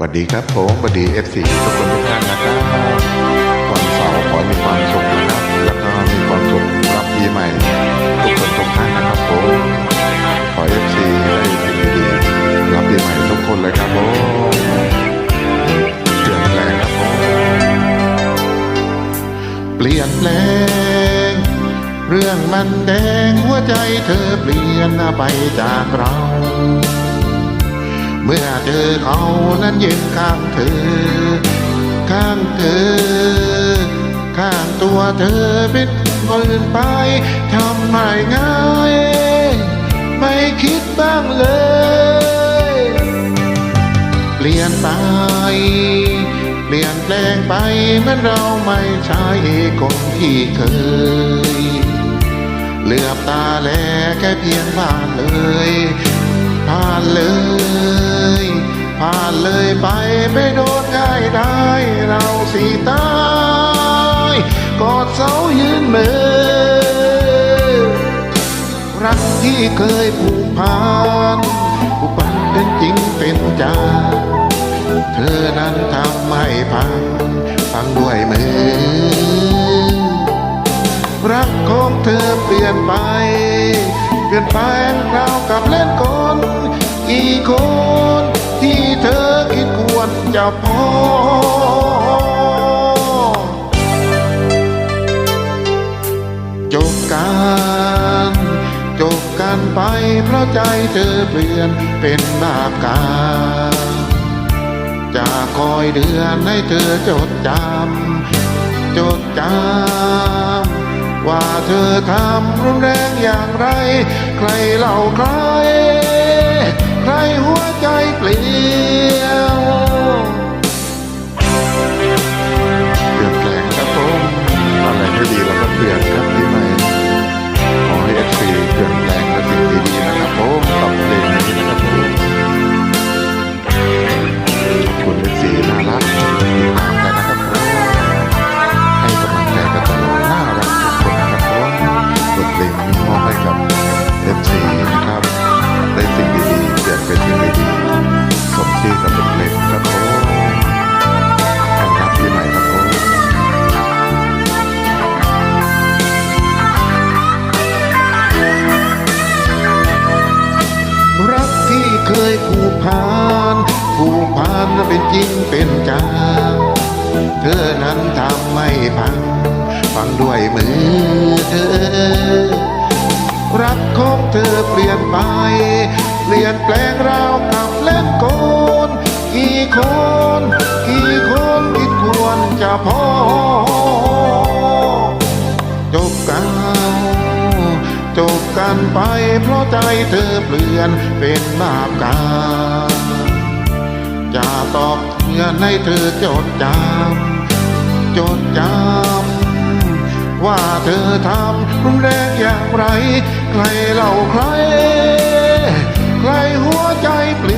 สวัสดีครับผมสวัสดีเอฟซีทุกคนทุกท่านนะครับวันเสาร์ขอให้มีความสุขนะครับ แล้วก็มีความสุขรับปีใหม่ ทุกคนทุกท่านนะครับผมขอเอฟซีได้สิ่งดีๆรับปีใหม่ทุกคนเลยครับผมเปลี่ยนแปลงครับผมเปลี่ยนแปลงเรื่องมันแดงหัวใจเธอเปลี่ยนไปจากเรา เมื่อเจอเขานั้นยืนข้างเธอ ข้างเธอ ข้างตัวเธอเป็นคนอื่นไปทำไม่ง่าย ไม่คิดบ้างเลย เปลี่ยนไปเปลี่ยนแปลงไปเหมือนเราไม่ใช่คนที่เคย เหลือบตาแลแค่เพียงผ่านเลย ผ่านเลย ผ่านเลยไปไม่โดนง่ายได้เราสิตายกอดเสายืนมือรักที่เคยผูกพันผูกพันเป็นจริงเป็นจังเธอนั้นทำให้พังฟั รักของเธอเปลี่ยนไป เปลี่ยนแปลงเราวกับเล่นกลกี่คนที่เธอคิดควรจะพอจบกันจบกันไปเพราะใจเธอเปลี่ยนเป็นบาปกรรมจะคอยเดือนให้เธอจดจำจดจำ ว่าเธอทำรุนแรงอย่างไร ใครเล่าใคร ใครหัวใจเปลี่ยน ผูกพันผูกพันเป็นจริงเป็นจังเธอนั้นทำไม่พัง ฟังด้วยมือเธอ รักของเธอเปลี่ยนไป เปลี่ยนแปลงราวกับเล่นโกนกี่คนกี่คนคิดควรจะพอ จบกันจบกันไปเพราะใจเธอเปลี่ยนเป็นบาปกรรม ตอบเงื่อนให้เธอจดจำจดจำว่าเธอทำรุนแรงอย่างไร ใครเล่าใคร ใครหัวใจเปลี่